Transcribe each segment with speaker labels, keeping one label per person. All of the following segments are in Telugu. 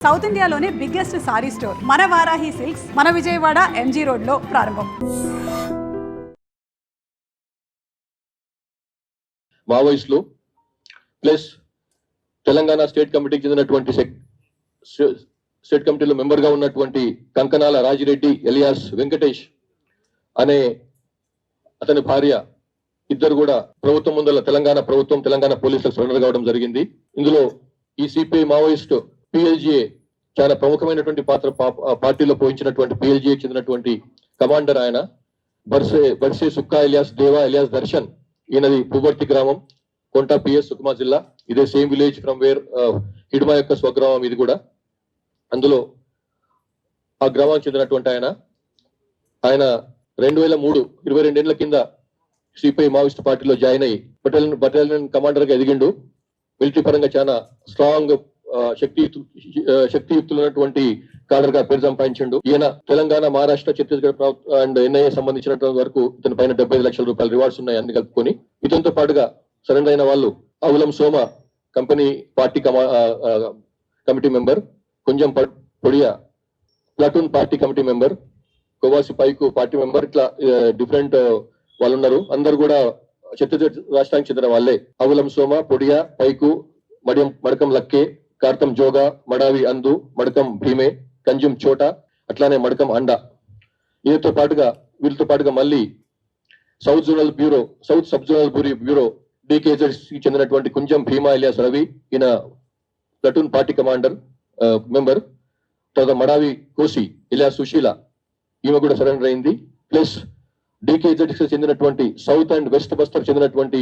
Speaker 1: సౌత్ ఇండియాలోనే బిగ్గెస్ట్ సారీ స్టోర్ మన వారాహి సిల్క్స్ మన విజయవాడ ఎంజీ రోడ్లో ప్రారంభం.
Speaker 2: మావోయిస్టులు ప్లస్ తెలంగాణ స్టేట్ కమిటీకి చెందినటువంటి స్టేట్ కమిటీలో మెంబర్గా ఉన్నటువంటి కంకనాల రాజిరెడ్డి ఎలియాస్ వెంకటేష్ అనే అతని భార్య ఇద్దరు కూడా ప్రభుత్వం ముందల తెలంగాణ ప్రభుత్వం తెలంగాణ పోలీసులకు సరెండర్ కావడం జరిగింది. ఇందులో ఈ సిపిఐ మావోయిస్ట్ పిఎల్జిఏ చాలా ప్రముఖమైనటువంటి పాత్ర పార్టీలో పోయించినటువంటి పిఎల్జిఏ చెందినటువంటి కమాండర్ ఆయన. బర్సే బర్సే సుక్కా ఎలియాస్ దేవా ఎలియాస్ దర్శన్ ఈయనది పుబర్తి గ్రామం కొంట పిఎస్ సుకుమా జిల్లా. ఇదే same village from where Hidma యొక్క స్వగ్రామం ఇది కూడా. అందులో ఆ గ్రామానికి చెందినటువంటి ఆయన. ఆయన రెండు వేల మూడు ఇరవై రెండేళ్ళ కింద సిపిఐ మావోయిస్ట్ పార్టీలో జాయిన్ అయ్యి బటాలియన్ బటాలియన్ కమాండర్గా ఎదిగిండు. మిలిటరీ పరంగా చాలా స్ట్రాంగ్ శక్తియుక్తు శక్తియుక్తులైనటువంటి కాడర్గా పేరు సంపాదించిండు. ఈయన Telangana Maharashtra Chhattisgarh and N I A సంబంధించిన వరకు ఇతని పైన డెబ్బై ఐదు లక్షల రూపాయల రివార్డ్స్ ఉన్నాయి అన్ని కలుపుకొని. ఇతనితో పాటుగా సరెండర్ అయిన వాళ్ళు అవులం సోమ కంపెనీ పార్టీ కమా కమిటీ మెంబర్ కొంచెం Podiya platoon party committee member Kovasi Paiku party member ఇట్లా డిఫరెంట్ వాళ్ళు ఉన్నారు అందరు కూడా ఛత్తీస్గఢ్ రాష్ట్రానికి చెందిన వాళ్ళే. అవులం సోమ పొడియా పైకు మడియం మడకం లక్కే కార్తం జోగా మడావి అందు మడకం భీమే కంజుం చోట అట్లానే మడకం అండ. వీరితో పాటుగా వీరితో పాటుగా మళ్ళీ south zonal bureau south sub zonal bureau bureau కి చెందినటువంటి కుంజం భీమా ఇలియాస్ రవి ఈయన ప్లటూన్ పార్టీ కమాండర్ మెంబర్. తర్వాత మడావి కోసి ఇలియాస్ సుశీల ఈమె కూడా సరెండర్ అయింది. ప్లస్ డికేజెడ్కి చెందినటువంటి సౌత్ అండ్ వెస్ట్ బస్తర్ చెందినటువంటి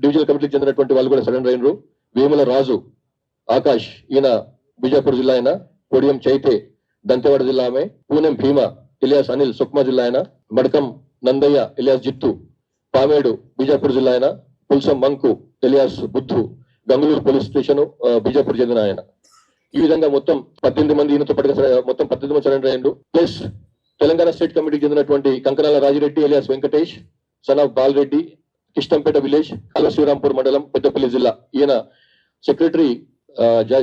Speaker 2: డివిజనల్ కమిటీకి చెందినటువంటి వాళ్ళు కూడా సరెండర్ అయినరు. వేముల రాజు ఆకాష్ ఈయన బీజాపూర్ జిల్లా ఆయన కొడియం చైతే దంతెవాడ జిల్లా ఆమె పూనెం భీమా ఇలియాస్ అనిల్ సుక్మా జిల్లా ఆయన మడకం నందయ్య ఇలియాస్ జిత్తు పామేడు బీజాపూర్ జిల్లా ఆయన పుల్సం మంకు ఇలియాస్ బుద్ధు గంగులూరు పోలీస్ స్టేషన్ బీజాపూర్ చెందిన ఆయన. ఈ విధంగా మొత్తం పద్దెనిమిది మంది ఈయనతో పాటు మొత్తం పద్దెనిమిది మంది సరెండర్ అయ్యారు ప్లస్ తెలంగాణ స్టేట్ కమిటీకి చెందినటువంటి Kankanala Rajireddy alias Venkatesh son of Balareddy Kishtampet village కాల శ్రీరాంపూర్ మండలం పెద్దపల్లి జిల్లా. ఈయన secretary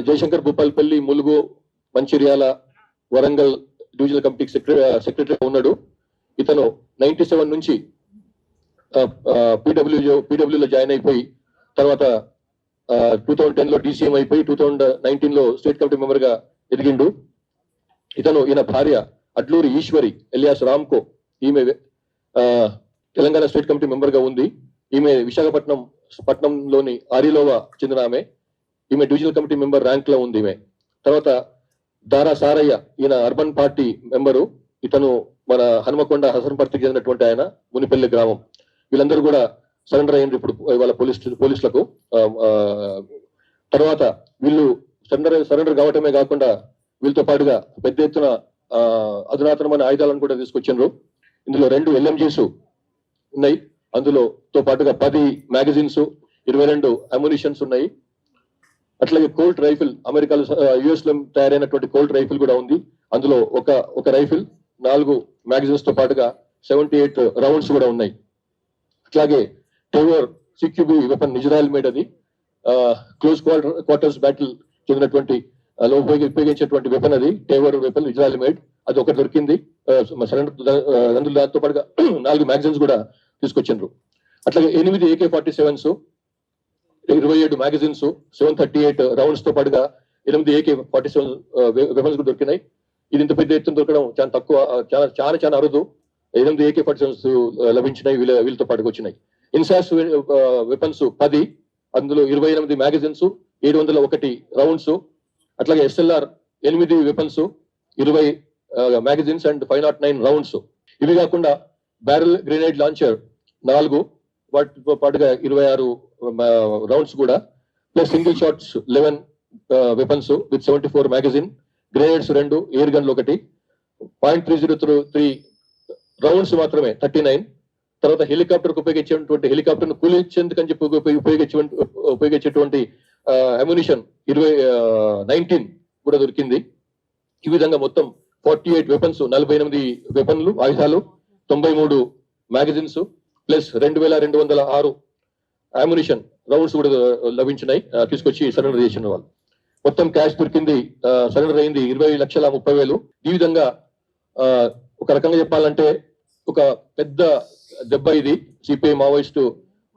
Speaker 2: Jayashankar Bhupalpalli Mulugu Mancherial Warangal divisional committee సెక్రటరీగా సెక్రటరీ ఉన్నాడు. ఇతను నైన్టీ సెవెన్ నుంచి పీడబ్ల్యూ పీడబ్ల్యూలో జాయిన్ అయిపోయి తర్వాత టూ థౌజండ్ టెన్లో డీసీఎం అయిపోయి టూ థౌజండ్ నైన్టీన్లో స్టేట్ కమిటీ మెంబర్గా ఎదిగిండు. ఇతను ఈయన భార్య అడ్లూరి ఈశ్వరి ఎలియాస్ రామ్కో ఈమె తెలంగాణ స్టేట్ కమిటీ మెంబర్గా ఉంది. ఈమె విశాఖపట్నం పట్నంలోని ఆరిలోవా చెందిన ఆమె. ఈమె డివిజనల్ కమిటీ మెంబర్ ర్యాంక్లో ఉంది ఈమె. తర్వాత దారా సారయ్య ఈయన అర్బన్ పార్టీ మెంబరు. ఇతను మన హనుమకొండ హసన్పర్తికి చెందినటువంటి ఆయన మునిపల్లి గ్రామం. వీళ్ళందరూ కూడా సరెండర్ అయ్యారు ఇప్పుడు ఇవాళ పోలీస్ పోలీసులకు. తర్వాత వీళ్ళు సరెండర్ సరెండర్ కావటమే కాకుండా వీళ్ళతో పాటుగా పెద్ద ఎత్తున అధునాతనమైన ఆయుధాలను కూడా తీసుకొచ్చిండ్రు. ఇందులో రెండు ఎల్ఎంజీస్ ఉన్నాయి. అందులో తో పాటుగా పది మ్యాగజైన్స్ ఇరవై రెండు అమ్యునిషన్స్ ఉన్నాయి. అట్లాగే కోల్ట్ రైఫిల్ అమెరికాలో యుఎస్లో తయారైనటువంటి కోల్ట్ రైఫిల్ కూడా ఉంది. అందులో ఒక ఒక రైఫిల్ నాలుగు మ్యాగజైన్స్తో పాటుగా సెవెంటీ ఎయిట్ రౌండ్స్ కూడా ఉన్నాయి. అట్లాగే Tavor CQB weapon Israel made అది క్లోజ్ క్వార్టర్స్ బ్యాటిల్ చెందినటువంటి లో ఉపయోగి ఉపయోగించేటువంటి వెపన్ అది టేవర్ వెపన్ ఇజ్రాయల్ మేడ్. అది ఒకటి దొరికింది. సరెండర్ దాంతో పాటుగా నాలుగు మ్యాగజైన్స్ కూడా తీసుకొచ్చిండ్రు. అట్లాగే ఎనిమిది ఏకే ఫార్టీ సెవెన్స్ ఇరవై ఏడు మ్యాగజైన్స్ సెవెన్ థర్టీ ఎయిట్ రౌండ్స్తో పాటుగా ఎనిమిది ఏకే ఫార్టీ సెవెన్ వెపన్స్ కూడా దొరికినాయి. ఇది ఇంత పెద్ద ఎత్తున దొరకడం చాలా తక్కువ చాలా చాలా చాలా అరుదు. ఎనిమిది ఏకే ఫార్టీ సెవెన్స్ లభించినాయి వీళ్ళ వీళ్ళతో పాటుగా వచ్చినాయి. ఇన్సాస్ వెపన్స్ పది అందులో ఇరవై ఎనిమిది మ్యాగజైన్స్ ఏడు వందల ఒకటి రౌండ్స్ అట్లాగే ఎస్ఎల్ఆర్ ఎనిమిది వెపన్స్ ఇరవై magazines and five nought nine rounds. ఇవి కాకుండా బ్యారల్ గ్రెనేడ్ లాంచర్ నాలుగు వాటితో పాటుగా ఇరవై ఆరు రౌండ్స్ కూడా. Plus single shots eleven weapons with seventy four magazine grenades రెండు ఎయిర్ గన్లు ఒకటి. Point three zero three rounds మాత్రమే థర్టీ నైన్ తర్వాత హెలికాప్టర్ ఉపయోగించేటువంటి హెలికాప్టర్ను కూలించేందుకని చెప్పి ఉపయోగించే ఉపయోగించేటువంటి uh, అమ్యునిషన్ ఇరవై uh, నైన్టీన్ కూడా దొరికింది. ఈ విధంగా మొత్తం ఫార్టీ ఎయిట్ వెపన్స్ నలభై ఎనిమిది వెపన్లు ఆయుధాలు తొంభై మూడు మ్యాగజైన్స్ ప్లస్ రెండు వేల రెండు వందల ఆరు అమ్యునిషన్ రౌండ్స్ కూడా uh, లభించినాయి. Uh, తీసుకొచ్చి సరెండర్ చేసిన వాళ్ళు. మొత్తం క్యాష్ దొరికింది uh, సరెండర్ అయింది ఇరవై లక్షల ముప్పై వేలు. ఈ విధంగా ఆ, ఒక రకంగా చెప్పాలంటే ఒక పెద్ద దెబ్బ ఇది. సిపిఐ మావోయిస్టు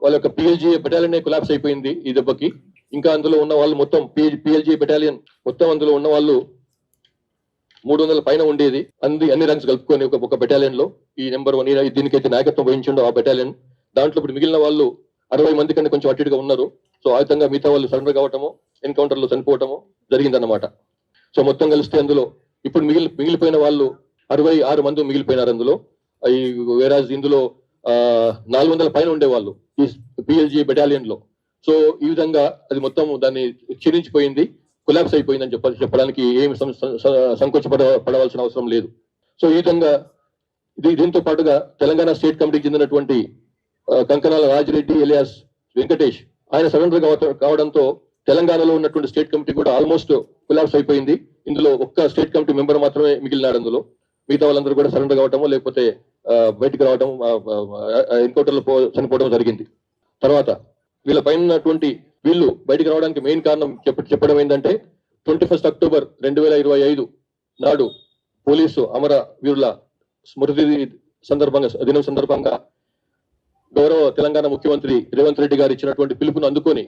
Speaker 2: వాళ్ళ యొక్క పిఎల్జీ బెటాలియన్ కొలాప్స్ అయిపోయింది ఈ దెబ్బకి. ఇంకా అందులో ఉన్న వాళ్ళు మొత్తం పిఎల్జీ బెటాలియన్ మొత్తం అందులో ఉన్న వాళ్ళు మూడు వందల పైన ఉండేది. అంది అన్ని రంగ్స్ కలుపుకొని ఒక ఒక బెటాలియన్లో ఈ నెంబర్ వన్ దీనికైతే నాయకత్వం వహించిండో ఆ బెటాలియన్. దాంట్లో ఇప్పుడు మిగిలిన వాళ్ళు అరవై మంది కంటే కొంచెం అటు ఉన్నారు. సో ఆ విధంగా మిగతా వాళ్ళు సరెండర్ కావటము ఎన్కౌంటర్లో చనిపోవటము జరిగిందన్నమాట. సో మొత్తం కలిస్తే అందులో ఇప్పుడు మిగిలి మిగిలిపోయిన వాళ్ళు అరవై ఆరు మంది మిగిలిపోయినారు అందులో. ఈ వేరాజ్ ఇందులో ఆ, నాలుగు వందల పైన ఉండేవాళ్ళు ఈ పిఎల్జీ బెటాలియన్లో. సో ఈ విధంగా అది మొత్తం దాన్ని క్షీణించిపోయింది కొలాబ్స్ అయిపోయిందని చెప్పాలి చెప్పడానికి ఏమి సంకోచపడ పడవలసిన అవసరం లేదు. సో ఈ విధంగా దీంతో పాటుగా తెలంగాణ స్టేట్ కమిటీకి చెందినటువంటి కంకనాల రాజిరెడ్డి ఎలియాస్ వెంకటేష్ ఆయన సరెండర్ కావడంతో తెలంగాణలో ఉన్నటువంటి స్టేట్ కమిటీ కూడా ఆల్మోస్ట్ కొలాప్స్ అయిపోయింది. ఇందులో ఒక్క స్టేట్ కమిటీ మెంబర్ మాత్రమే మిగిలినాడు అందులో. మిగతా వాళ్ళందరూ కూడా సరెండర్ కావటము లేకపోతే బయటకు బయటికి రావడం ఎన్కౌంటర్లో పో- చనిపోవడం జరిగింది. తర్వాత వీళ్ళ పైన ఉన్నటువంటి వీళ్ళు బయటికి రావడానికి మెయిన్ కారణం చెప్ప చెప్పడం ఏంటంటే ట్వంటీ ఫస్ట్ అక్టోబర్ రెండు వేల ఇరవై ఐదు నాడు పోలీసు అమర వీరుల స్మృతి సందర్భంగా దినం సందర్భంగా గౌరవ తెలంగాణ ముఖ్యమంత్రి రేవంత్ రెడ్డి గారు ఇచ్చినటువంటి పిలుపును అందుకొని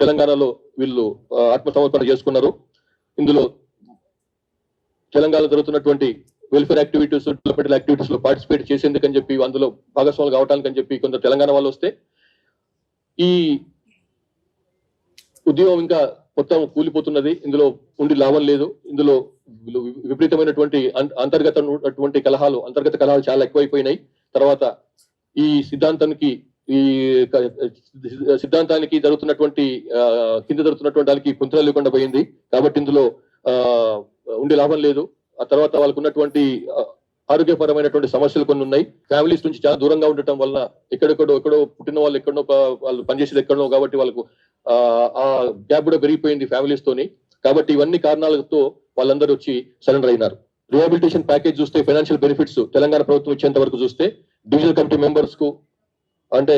Speaker 2: తెలంగాణలో వీళ్ళు ఆత్మసమర్పణ చేసుకున్నారు. ఇందులో తెలంగాణలో జరుగుతున్నటువంటి వెల్ఫేర్ యాక్టివిటీస్ డెవలప్మెంటల్ యాక్టివిటీస్లో పార్టిసిపేట్ చేసేందుకని చెప్పి అందులో భాగస్వాములు కావడానికి అని చెప్పి కొంత తెలంగాణ వాళ్ళు వస్తే ఈ ఉద్యమం ఇంకా మొత్తం కూలిపోతున్నది. ఇందులో ఉండి లాభం లేదు. ఇందులో విపరీతమైనటువంటి అంతర్గత కలహాలు అంతర్గత కలహాలు చాలా ఎక్కువైపోయినాయి. తర్వాత ఈ సిద్ధాంతానికి ఈ సిద్ధాంతానికి జరుగుతున్నటువంటి కింద జరుగుతున్నటువంటి దానికి కుంతలు లేకుండా పోయింది. కాబట్టి ఇందులో ఉండే లాభం లేదు. ఆ తర్వాత వాళ్ళకు ఉన్నటువంటి ఆరోగ్యపరమైనటువంటి సమస్యలు కొన్ని ఉన్నాయి. ఫ్యామిలీస్ నుంచి చాలా దూరంగా ఉండటం వల్ల ఎక్కడెక్కడో ఎక్కడో పుట్టిన వాళ్ళు ఎక్కడో వాళ్ళు పనిచేసేది ఎక్కడో కాబట్టి వాళ్ళకు ఆ, ఆ గ్యాప్ కూడా పెరిగిపోయింది ఫ్యామిలీస్ తోని. కాబట్టి ఇవన్నీ కారణాలతో వాళ్ళందరూ వచ్చి సరెండర్ అయినారు. రిహాబిలిటేషన్ ప్యాకేజ్ చూస్తే ఫైనాన్షియల్ బెనిఫిట్స్ తెలంగాణ ప్రభుత్వం ఇచ్చేంత వరకు చూస్తే డివిజనల్ కమిటీ మెంబర్స్కు అంటే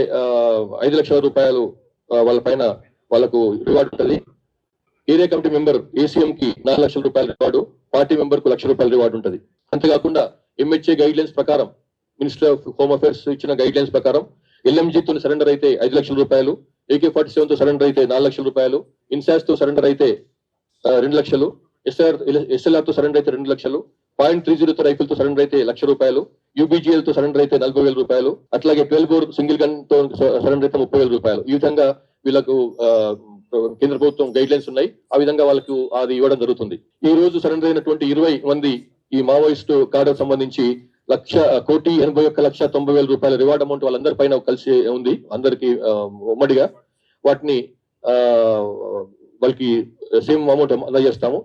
Speaker 2: ఐదు లక్షల రూపాయలు వాళ్ళ పైన వాళ్ళకు రివార్డ్ ఉంటుంది ఏరియా కమిటీ మెంబర్ ఏసీఎం కి నాలుగు లక్షల రూపాయల రివార్డు పార్టీ మెంబర్కు లక్ష రూపాయల రివార్డు ఉంటుంది. అంతేకాకుండా ఎంహెచ్ఏ గైడ్ లైన్స్ ప్రకారం మినిస్టర్ ఆఫ్ హోమ్ అఫేర్స్ ఇచ్చిన గైడ్ లైన్స్ ప్రకారం ఎల్ఎంజీ తో సరెండర్ అయితే ఐదు లక్షల రూపాయలు ఏకే ఫార్టీ సెవెన్తో సరెండర్ అయితే నాలుగు లక్షల రూపాయలు ఇన్సాస్తో సరెండర్ అయితే రెండు లక్షలు ఎస్ఆర్ ఎస్ఎల్ఆర్తో సరెండర్ అయితే రెండు లక్షలు పాయింట్ త్రీ జీరో రైఫిల్తో సరెండర్ అయితే లక్ష రూపాయలు యూబీజీఎల్తో సరెండర్ అయితే నలభై వేల రూపాయలు అట్లాగే ట్వెల్వ్ బోర్ సింగిల్ గన్తో సరెండర్ అయితే ముప్పై వేల రూపాయలు. ఈ విధంగా వీళ్ళకు కేంద్ర ప్రభుత్వం గైడ్ లైన్స్ ఉన్నాయి. ఆ విధంగా వాళ్ళకు అది ఇవ్వడం జరుగుతుంది. ఈ రోజు సరెండర్ అయినటువంటి ఇరవై మంది ఈ మావోయిస్టు కార్డు సంబంధించి లక్ష కోటి ఎనభై ఒక్క లక్ష తొంభై వేల రూపాయల రివార్డ్ అమౌంట్ వాళ్ళందరి పైన కలిసి ఉంది. అందరికి ఉమ్మడిగా. వాటిని ఆ, వాళ్ళకి సేమ్ అమౌంట్ అందజేస్తాము.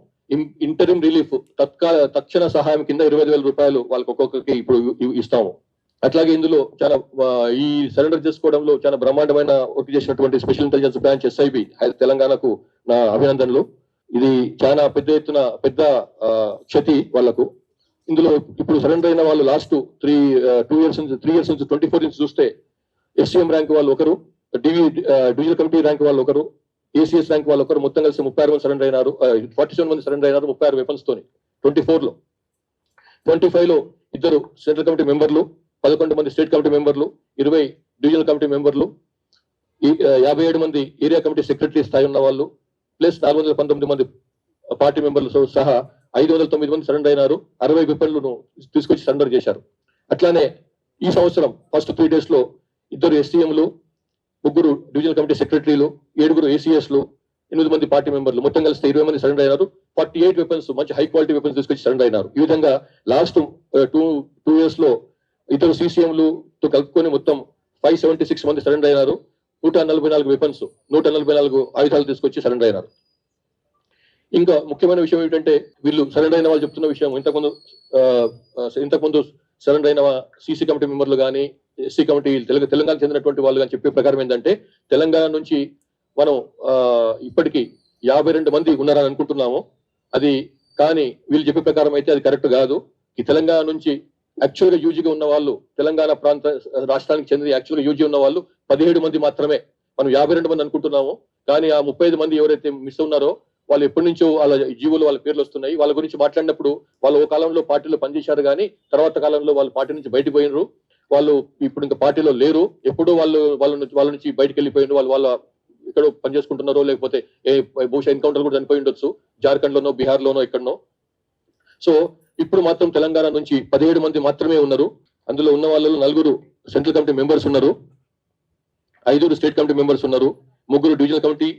Speaker 2: ఇంటరిమ్ రిలీఫ్ తత్కాల తక్షణ సహాయం కింద ఇరవై ఐదు వేల రూపాయలు వాళ్ళకి ఒక్కొక్కరికి ఇప్పుడు ఇస్తాము. అట్లాగే ఇందులో చాలా ఈ సరెండర్ చేసుకోవడంలో చాలా బ్రహ్మాండమైన వర్క్ చేసినటువంటి స్పెషల్ ఇంటెలిజెన్స్ బ్రాంచ్ ఎస్ఐబి తెలంగాణకు నా అభినందనలు. ఇది చాలా పెద్ద ఎత్తున పెద్ద క్షతి వాళ్ళకు ఇందులో ఇప్పుడు సరెండర్ అయిన వాళ్ళు లాస్ట్ త్రీ టూ ఇయర్స్ నుంచి త్రీ ఇయర్స్ నుంచి ట్వంటీ ఫోర్ నుంచి చూస్తే ఎస్సీఎం ర్యాంక్ వాళ్ళు ఒకరు డివి డివిజనల్ కమిటీ ర్యాంక్ వాళ్ళు ఒకరు ఏసీఎస్ ర్యాంక్ వాళ్ళు ఒకరు మొత్తం కలిసి ముప్పై ఆరు మంది సరెండర్ అయినారు. ఫార్టీ సెవెన్ మంది సరెండర్ అయినారు ముప్పై ఆరు వెపన్స్ తోని. ట్వంటీ ఫోర్లో ట్వంటీ ఫైవ్లో ఇద్దరు సెంట్రల్ కమిటీ మెంబర్లు పదకొండు మంది స్టేట్ కమిటీ మెంబర్లు ఇరవై డివిజనల్ కమిటీ మెంబర్లు ఈ, యాభై ఏడు మంది ఏరియా కమిటీ సెక్రటరీ స్థాయి ఉన్న వాళ్ళు ప్లస్ నాలుగు వందల పంతొమ్మిది మంది పార్టీ మెంబర్లతో సహా ఐదు వందల తొమ్మిది మంది సరెండర్ అయినారు. అరవై వెపన్లను తీసుకొచ్చి సరెండర్ చేశారు. అట్లానే ఈ సంవత్సరం ఫస్ట్ త్రీ డేస్లో ఇద్దరు ఎస్టీఎంలు ముగ్గురు డివిజనల్ కమిటీ సెక్రటరీలు ఏడుగురు ఏసీఎస్లు ఎనిమిది మంది పార్టీ మెంబర్లు. మొత్తం కలిసి ఇరవై మంది సరెండర్ అయినారు. ఫార్టీ ఎయిట్ వెపన్స్ మంచి హై క్వాలిటీ వెపన్స్ తీసుకొచ్చి సరెండర్ అయినారు. ఈ విధంగా లాస్ట్ టూ టూ ఇయర్స్లో ఇద్దరు సీసీఎంలతో కలుపుకొని మొత్తం ఫైవ్ సెవెంటీ సిక్స్ మంది సరెండర్ అయినారు. నూట నలభై నాలుగు వెపన్స్ నూట నలభై నాలుగు ఆయుధాలు తీసుకొచ్చి సరెండర్ అయినారు. ఇంకా ముఖ్యమైన విషయం ఏంటంటే వీళ్ళు సరెండర్ అయిన వాళ్ళు చెప్తున్న విషయం ఇంతకుముందు ఇంతకుముందు సరెండర్ అయిన సీసీ కమిటీ మెంబర్లు కానీ ఎస్సీ కమిటీ తెలుగు తెలంగాణ చెందినటువంటి వాళ్ళు కానీ చెప్పే ప్రకారం ఏంటంటే తెలంగాణ నుంచి మనం ఆ, ఇప్పటికీ యాభై రెండు మంది ఉన్నారని అనుకుంటున్నాము. అది కానీ వీళ్ళు చెప్పే ప్రకారం అయితే అది కరెక్ట్ కాదు. ఈ తెలంగాణ నుంచి యాక్చువల్గా యూజీగా ఉన్న వాళ్ళు తెలంగాణ ప్రాంత రాష్ట్రానికి చెందిన యాక్చువల్గా యూజీ ఉన్న వాళ్ళు పదిహేడు మంది మాత్రమే. మనం యాభై రెండు మంది అనుకుంటున్నాము. కానీ ఆ ముప్పై ఐదు మంది ఎవరైతే మిస్ ఉన్నారో వాళ్ళు ఎప్పటి నుంచో వాళ్ళ జీవులు వాళ్ళ పేర్లు వస్తున్నాయి. వాళ్ళ గురించి మాట్లాడినప్పుడు వాళ్ళు ఓ కాలంలో పార్టీలో పనిచేశారు కానీ తర్వాత కాలంలో వాళ్ళు పార్టీ నుంచి బయటకు పోయినరు. వాళ్ళు ఇప్పుడు ఇంకా పార్టీలో లేరు. ఎప్పుడు వాళ్ళు వాళ్ళ నుంచి వాళ్ళ నుంచి బయటకు వెళ్ళిపోయిండు వాళ్ళు వాళ్ళ ఎక్కడో పనిచేసుకుంటున్నారో లేకపోతే ఏ బహుశా ఎన్కౌంటర్ కూడా చనిపోయి ఉండొచ్చు. జార్ఖండ్ లోనో బీహార్ లోనో ఎక్కడనో. సో ఇప్పుడు మాత్రం తెలంగాణ నుంచి పదిహేడు మంది మాత్రమే ఉన్నారు. అందులో ఉన్న వాళ్ళలో నలుగురు సెంట్రల్ కమిటీ మెంబర్స్ ఉన్నారు. ఐదుగురు స్టేట్ కమిటీ మెంబర్స్ ఉన్నారు. ముగ్గురు డివిజనల్ కమిటీ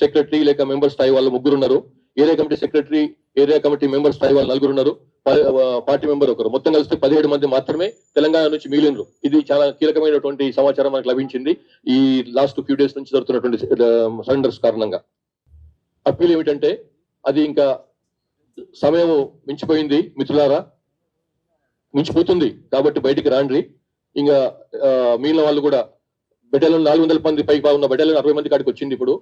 Speaker 2: సెక్రటరీ లేక మెంబర్ స్థాయి వాళ్ళు ముగ్గురు ఉన్నారు. Area committee secretary area committee member స్థాయి వాళ్ళు నలుగురు ఉన్నారు. పార్టీ మెంబర్ ఒకరు. మొత్తం కలిస్తే పదిహేడు మంది మాత్రమే తెలంగాణ నుంచి మిగిలినరు ఇది చాలా కీలకమైనటువంటి సమాచారం మనకు లభించింది. ఈ లాస్ట్ ఫ్యూ డేస్ నుంచి జరుగుతున్నటువంటి సరెండర్స్ కారణంగా. అప్పీల్ ఏమిటంటే అది ఇంకా సమయం మించిపోయింది మిత్రులారా. మించిపోతుంది కాబట్టి బయటికి రాండ్రి. ఇంకా మిగిలిన వాళ్ళు కూడా బెటాలియన్ నాలుగు వందల మంది పైకి బాగున్న బెటాలియన్ అరవై మంది కాడికి వచ్చింది ఇప్పుడు.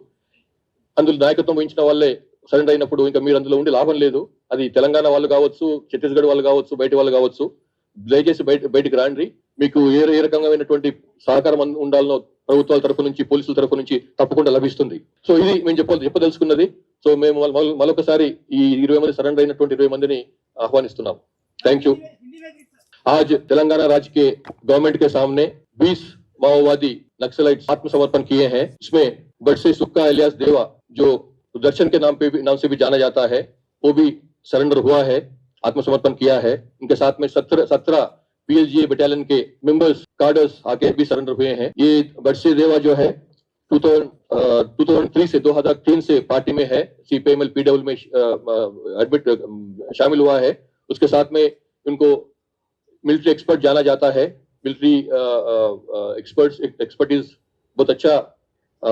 Speaker 2: అందులో నాయకత్వం వహించిన వాళ్ళే సరెండర్ అయినప్పుడు ఇంకా మీరు అందులో ఉండి లాభం లేదు. అది తెలంగాణ వాళ్ళు కావచ్చు ఛత్తీస్గఢ్ వాళ్ళు కావచ్చు బయట వాళ్ళు కావచ్చు దయచేసి బయట బయటికి రాండ్రి మీకు ఏ ఏ రకమైనటువంటి సహకారం అంద- ఉండాలనో ప్రభుత్వాల తరపు నుంచి పోలీసుల తరపు నుంచి తప్పకుండా లభిస్తుంది సో ఇది మేము చెప్ప చెప్పదలుచుకున్నది సో మేము మళ్ళ- మళ్ళ- మరొకసారి ఈ ఇరవై మంది సరెండర్ అయినటువంటి ఇరవై మందిని ఆహ్వానిస్తున్నాం థ్యాంక్ యూ आज तेलंगाना राज्य के गवर्नमेंट के सामने 20 माओवादी नक्सलाइट आत्मसमर्पण किए हैं इसमें बड़से सुक्का इलियास देवा जो दर्शन के नाम पे भी नाम से भी जाना जाता है वो भी सरेंडर हुआ है आत्मसमर्पण किया है। उनके साथ में सत्रह सत्रह पीएलजी बटालियन के मेंबर्स कार्डर्स आके भी सरेंडर हुए हैं। ये बड़से देवा जो है 2003 से 2003 से पार्टी में है। सीपीएमएल पीडब्ल्यू में एडमिट शामिल हुआ है। उसके साथ में उनको मिलिट्री एक्सपर्ट जाना जाता है। मिलिट्री एक्सपर्ट एक्सपर्टीज बहुत अच्छा अ,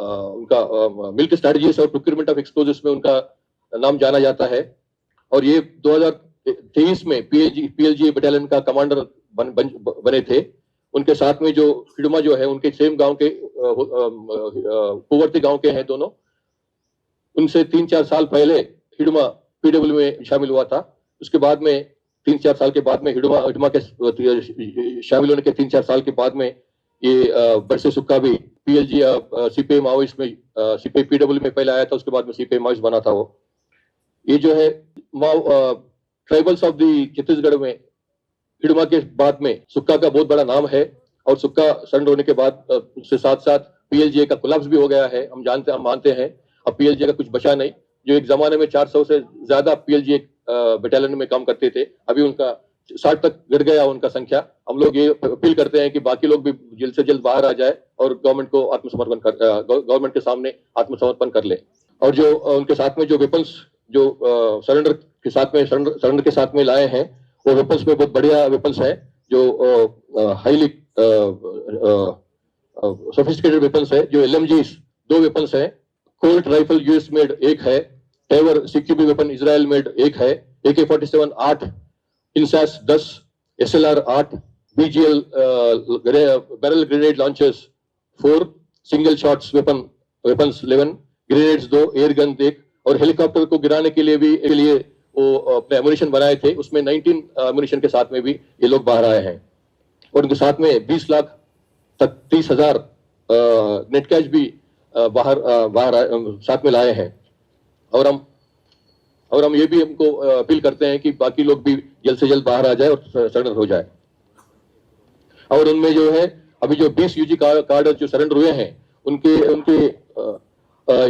Speaker 2: अ, उनका मिलिट्री स्ट्रेटजीज और प्रोक्यूरमेंट ऑफ़ एक्सप्लोजिव्स में उनका नाम जाना जाता है। और ये 2023 में पीएलजी पीएलजी बटालियन का कमांडर बन, बन, बने थे। उनके साथ में जो हिडमा जो है उनके सेम गाँव के पूर्ववर्ती गाँव के हैं दोनों। उनसे तीन चार साल पहले हिडमा पीडब्ल्यू में शामिल हुआ था। उसके बाद में तीन चार साल के बाद में हिडमा हिडमा के शामिल होने के तीन चार साल के बाद में ये बरसे सुक्का भी पीएलजी सीपीआई माओइस्ट में सीपीआई पीडब्ल्यू में पहले आया था। उसके बाद में सीपीआई माओइस्ट बना था वो। ये जो है ट्राइबल्स ऑफ़ दी छत्तीसगढ़ में, हिडमा के बाद में, सुक्का का बहुत बड़ा नाम है, और सुक्का सरेंडर होने के बाद उसके साथ साथ पीएलजे का कोलैप्स भी हो गया है, हम जानते, हम मानते हैं। अब पीएलजे का कुछ बचा नहीं, जो एक जमाने में 400 से ज़्यादा पीएलजे बटालियन में काम करते थे, अभी उनका साठ तक गिर गया उनका संख्या। हम लोग ये अपील करते हैं कि बाकी लोग भी जल्द से जल्द बाहर आ जाए, और गवर्नमेंट को आत्मसमर्पण कर गवर्नमेंट के सामने आत्मसमर्पण कर ले। और जो उनके साथ में जो वेपन्स जो सरेंडर के साथ में सरेंडर के साथ में लाए हैं, वो वेपन्स में बहुत बढ़िया वेपन्स है, जो हाईली सोफिस्टिकेटेड वेपन्स है, जो एलएमजी दो वेपन्स है कोल्ट राइफल यूएस मेड एक है Tavor CQB weapon Israel made एक है ए के फोर्टी सेवन आठ इंसास दस एस एल आर आठ B G L barrel grenade launchers four single shots weapon weapons eleven grenades दो एयर गन एक और हेलीकॉप्टर को गिराने के लिए भी, के लिए वो अपने एमुनिशन बनाए थे। उसमें 19 एमुनिशन के साथ में भी ये लोग बाहर आए हैं। और उनके साथ में 20 लाख तक, तीस हज़ार नेट कैश भी बाहर बाहर साथ में लाए हैं। और हम और हम ये भी हमको अपील करते हैं कि बाकी लोग भी जल्द से जल्द बाहर आ जाए और सरेंडर हो जाए। और उनमें जो है, अभी जो 20 यूजी कार्ड जो सरेंडर हुए हैं, उनके उनके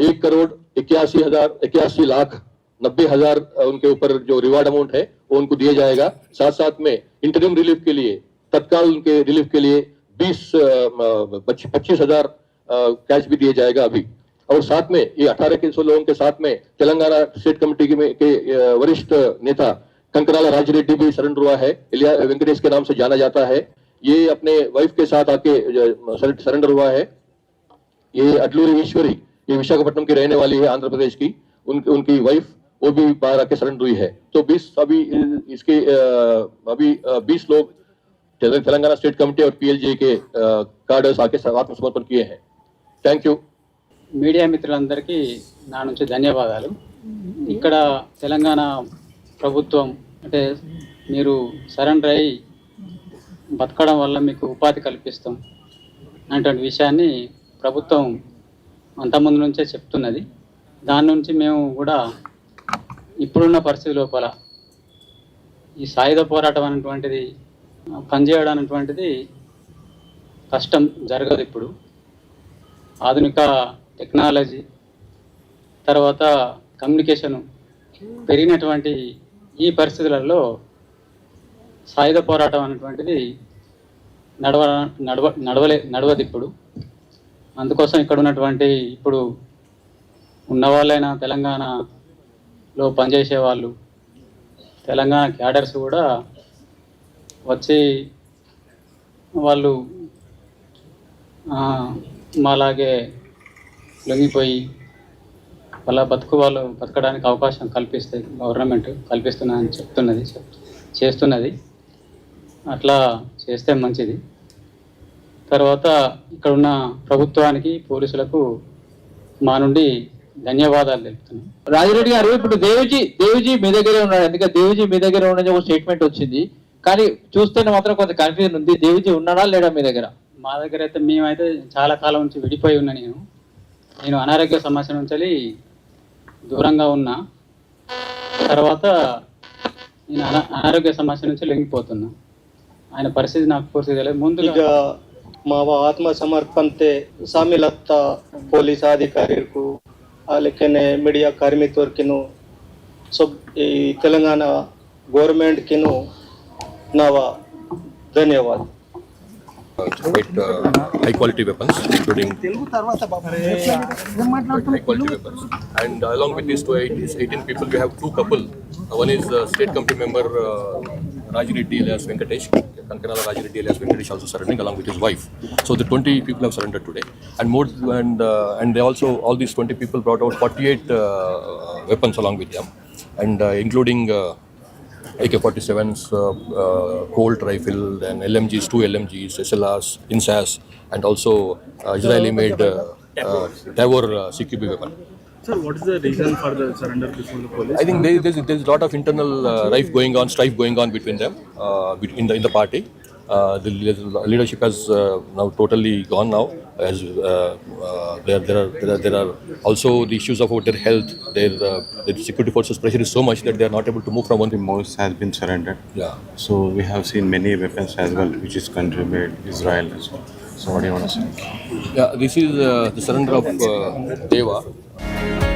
Speaker 2: एक करोड़ इक्यासी हज़ार इक्यासी लाख नब्बे हज़ार उनके ऊपर जो रिवार्ड अमाउंट है वो उनको दिया जाएगा। साथ साथ में इंटरिम रिलीफ के लिए तत्काल उनके रिलीफ के लिए बीस पच्चीस हज़ार कैश भी दिया जाएगा अभी। और साथ में ये अठारह के सौ लोगों के साथ में तेलंगाना स्टेट कमेटी के, के वरिष्ठ नेता कंकराला राज रेड्डी भी सरेंडर हुआ है। इलिया वेंकटेश के नाम से जाना जाता है। ये अपने वाइफ के साथ आके सरेंडर हुआ है। ये अडलूरी ईश्वरी ये विशाखापट्टनम की रहने वाली है आंध्र प्रदेश की उनकी उनकी वाइफ वो भी बाहर आके सरेंडर हुई है तो 20 अभी इ- इसके अ, अभी बीस लोग तेल- तेलंगाना स्टेट कमेटी और पीएलजे के कार्डर्स आके आत्मसमर्पण किए हैं थैंक यू
Speaker 3: మీడియా మిత్రులందరికీ నా నుంచి ధన్యవాదాలు ఇక్కడ తెలంగాణ ప్రభుత్వం అంటే మీరు సరెండర్ అయ్యి బతకడం వల్ల మీకు ఉపాధి కల్పిస్తాం అనేటువంటి విషయాన్ని ప్రభుత్వం అంతకుముందు నుంచే చెప్తున్నది. దాని నుంచి మేము కూడా ఇప్పుడున్న పరిస్థితి లోపల ఈ సాయుధ పోరాటం అనేటువంటిది పనిచేయడం అనేటువంటిది కష్టం జరగదు ఇప్పుడు. ఆధునిక టెక్నాలజీ తర్వాత కమ్యూనికేషన్ పెరిగినటువంటి ఈ పరిస్థితులలో సాయుధ పోరాటం అనేటువంటిది నడవ నడవ నడవలే నడవదు ఇప్పుడు. అందుకోసం ఇక్కడ ఉన్నటువంటి ఇప్పుడు ఉన్నవాళ్ళైనా తెలంగాణలో పనిచేసే వాళ్ళు తెలంగాణ క్యాడర్స్ కూడా వచ్చి వాళ్ళు మాలాగే లొంగిపోయి వాళ్ళ బతుకు వాళ్ళు బతకడానికి అవకాశం కల్పిస్తే గవర్నమెంట్ కల్పిస్తున్నదని చెప్తున్నది చేస్తున్నది. అట్లా చేస్తే మంచిది. తర్వాత ఇక్కడ ఉన్న ప్రభుత్వానికి పోలీసులకు మా నుండి ధన్యవాదాలు తెలుపుతున్నాను
Speaker 4: రాజిరెడ్డి గారు ఇప్పుడు దేవిజీ దేవిజీ మీ దగ్గరే ఉన్నాడు. ఎందుకంటే దేవిజీ మీ దగ్గర ఉండని ఒక స్టేట్మెంట్ వచ్చింది. కానీ చూస్తేనే మాత్రం కొంత కన్ఫ్యూజన్ ఉంది. దేవిజీ ఉన్నాడా లేడా మీ దగ్గర?
Speaker 3: మా దగ్గర అయితే మేమైతే చాలా కాలం నుంచి విడిపోయి ఉన్నా నేను. నేను అనారోగ్య సమస్య నుంచి దూరంగా ఉన్నా. తర్వాత నేను అనా అనారోగ్య సమస్య నుంచి లొంగిపోతున్నా. ఆయన పరిస్థితి నాకు పూర్తి తెలియదు ముందుగా
Speaker 5: మావ ఆత్మసమర్పణతే సామిలత్త పోలీస్ అధికారికు అలాగే మీడియా కార్మికవర్కిను సో ఈ తెలంగాణ గవర్నమెంట్కిను నావ ధన్యవాద
Speaker 2: quite uh, high quality weapons, including high quality weapons. And along with these two, 18 people, we have two couple. One is uh, state committee member uh, Raj Reddy alias Venkatesh, Kankanala Raj Reddy alias Venkatesh also surrendering along with his wife. So the 20 people have surrendered today. And more, and uh, and they also, all these 20 people brought out 48 uh, weapons along with them. And uh, including uh, AK-47s, uh, uh, Colt rifle, then LMGs, two LMGs, SLRs, INSAS, and also uh, Israeli-made uh, uh, Tavor uh, CQB weapon.
Speaker 6: Sir, what is the reason for the surrender before the police?
Speaker 2: I think there, there's, there's a lot of internal uh, rife going on, strife going on between them, uh, bet- in the in the party. Uh, the leadership has uh, now totally gone now. As uh, uh, there, there are there are there are also the issues about their health. Their uh, the security forces pressure is so much that they are not able to move from one.
Speaker 7: The most has been surrendered.
Speaker 2: Yeah.
Speaker 7: So we have seen many weapons as well, which is country made, Israel as well. So what do you want to say?
Speaker 2: Yeah, this is uh, the surrender of uh, Deva. Bye.